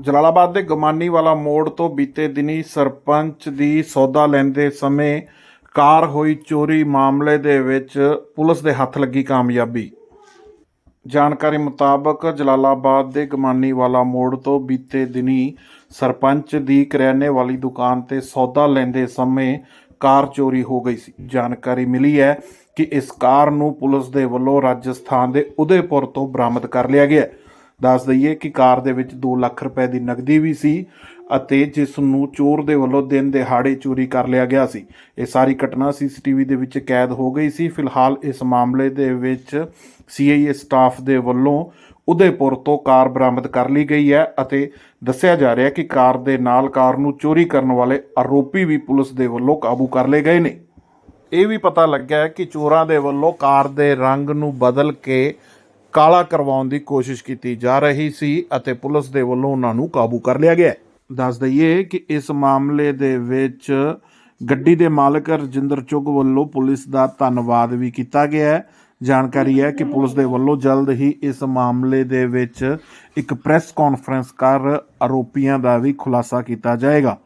ਜਲਾਲਾਬਾਦ ਦੇ ਗਮਾਨੀ ਵਾਲਾ ਮੋੜ ਤੋਂ ਬੀਤੇ ਦਿਨੀ ਸਰਪੰਚ ਦੀ ਸੌਦਾ ਲੈਂਦੇ ਸਮੇਂ ਕਾਰ ਹੋਈ ਚੋਰੀ ਮਾਮਲੇ ਦੇ ਵਿੱਚ ਪੁਲਿਸ ਦੇ ਹੱਥ ਲੱਗੀ ਕਾਮਯਾਬੀ। ਜਾਣਕਾਰੀ ਮੁਤਾਬਕ ਜਲਾਲਾਬਾਦ ਦੇ ਗਮਾਨੀ ਵਾਲਾ ਮੋੜ ਤੋਂ ਬੀਤੇ ਦਿਨੀ ਸਰਪੰਚ ਦੀ ਕਰਿਆਨੇ ਵਾਲੀ ਦੁਕਾਨ ਤੇ ਸੌਦਾ ਲੈਂਦੇ ਸਮੇਂ ਕਾਰ ਚੋਰੀ ਹੋ ਗਈ ਸੀ। ਜਾਣਕਾਰੀ ਮਿਲੀ ਹੈ ਕਿ ਇਸ ਕਾਰ ਨੂੰ ਪੁਲਿਸ ਦੇ ਵੱਲੋਂ ਰਾਜਸਥਾਨ ਦੇ ਉਦੈਪੁਰ ਤੋਂ ਬਰਾਮਦ ਕਰ ਲਿਆ ਗਿਆ ਹੈ। ਦੱਸ ਦਈਏ ਕਿ ਕਾਰ ਦੇ ਵਿੱਚ 2 ਲੱਖ ਰੁਪਏ ਦੀ ਨਕਦੀ ਵੀ ਸੀ ਅਤੇ ਜਿਸ ਨੂੰ ਚੋਰ ਦੇ ਵੱਲੋਂ ਦਿਨ ਦਿਹਾੜੇ ਚੋਰੀ ਕਰ ਲਿਆ ਗਿਆ ਸੀ। ਇਹ ਸਾਰੀ ਘਟਨਾ ਸੀਸੀਟੀਵੀ ਦੇ ਵਿੱਚ ਕੈਦ ਹੋ ਗਈ ਸੀ। ਫਿਲਹਾਲ ਇਸ ਮਾਮਲੇ ਦੇ ਵਿੱਚ ਸੀਆਈਏ ਸਟਾਫ ਦੇ ਵੱਲੋਂ ਉਦੈਪੁਰ ਤੋਂ ਕਾਰ ਬਰਾਮਦ ਕਰ ਲਈ ਗਈ ਹੈ ਅਤੇ ਦੱਸਿਆ ਜਾ ਰਿਹਾ ਹੈ ਕਿ ਕਾਰ ਦੇ ਨਾਲ ਕਾਰ ਨੂੰ ਚੋਰੀ ਕਰਨ ਵਾਲੇ ਆਰੋਪੀ ਵੀ ਪੁਲਿਸ ਦੇ ਵੱਲੋਂ ਕਾਬੂ ਕਰ ਲਏ ਗਏ ਨੇ। ਇਹ ਵੀ ਪਤਾ ਲੱਗਿਆ ਹੈ ਕਿ ਚੋਰਾਂ ਦੇ ਵੱਲੋਂ ਕਾਰ ਦੇ ਰੰਗ ਨੂੰ ਬਦਲ ਕੇ ਕਾਲਾ ਕਰਵਾਉਣ ਦੀ ਕੋਸ਼ਿਸ਼ ਕੀਤੀ ਜਾ ਰਹੀ ਸੀ ਅਤੇ ਪੁਲਿਸ ਦੇ ਵੱਲੋਂ ਉਹਨਾਂ ਨੂੰ ਕਾਬੂ ਕਰ ਲਿਆ ਗਿਆ ਦੱਸ ਦਈਏ ਕਿ ਇਸ ਮਾਮਲੇ ਦੇ ਵਿੱਚ ਗੱਡੀ ਦੇ ਮਾਲਕ ਰਜਿੰਦਰ ਚੁੱਗ ਵੱਲੋਂ ਪੁਲਿਸ ਦਾ ਧੰਨਵਾਦ ਵੀ ਕੀਤਾ ਗਿਆ ਹੈ। ਜਾਣਕਾਰੀ ਹੈ ਕਿ ਪੁਲਿਸ ਦੇ ਵੱਲੋਂ ਜਲਦ ਹੀ ਇਸ ਮਾਮਲੇ ਦੇ ਵਿੱਚ ਇੱਕ ਪ੍ਰੈਸ ਕਾਨਫਰੰਸ ਕਰ ਆਰੋਪੀਆਂ ਦਾ ਵੀ ਖੁਲਾਸਾ ਕੀਤਾ ਜਾਏਗਾ।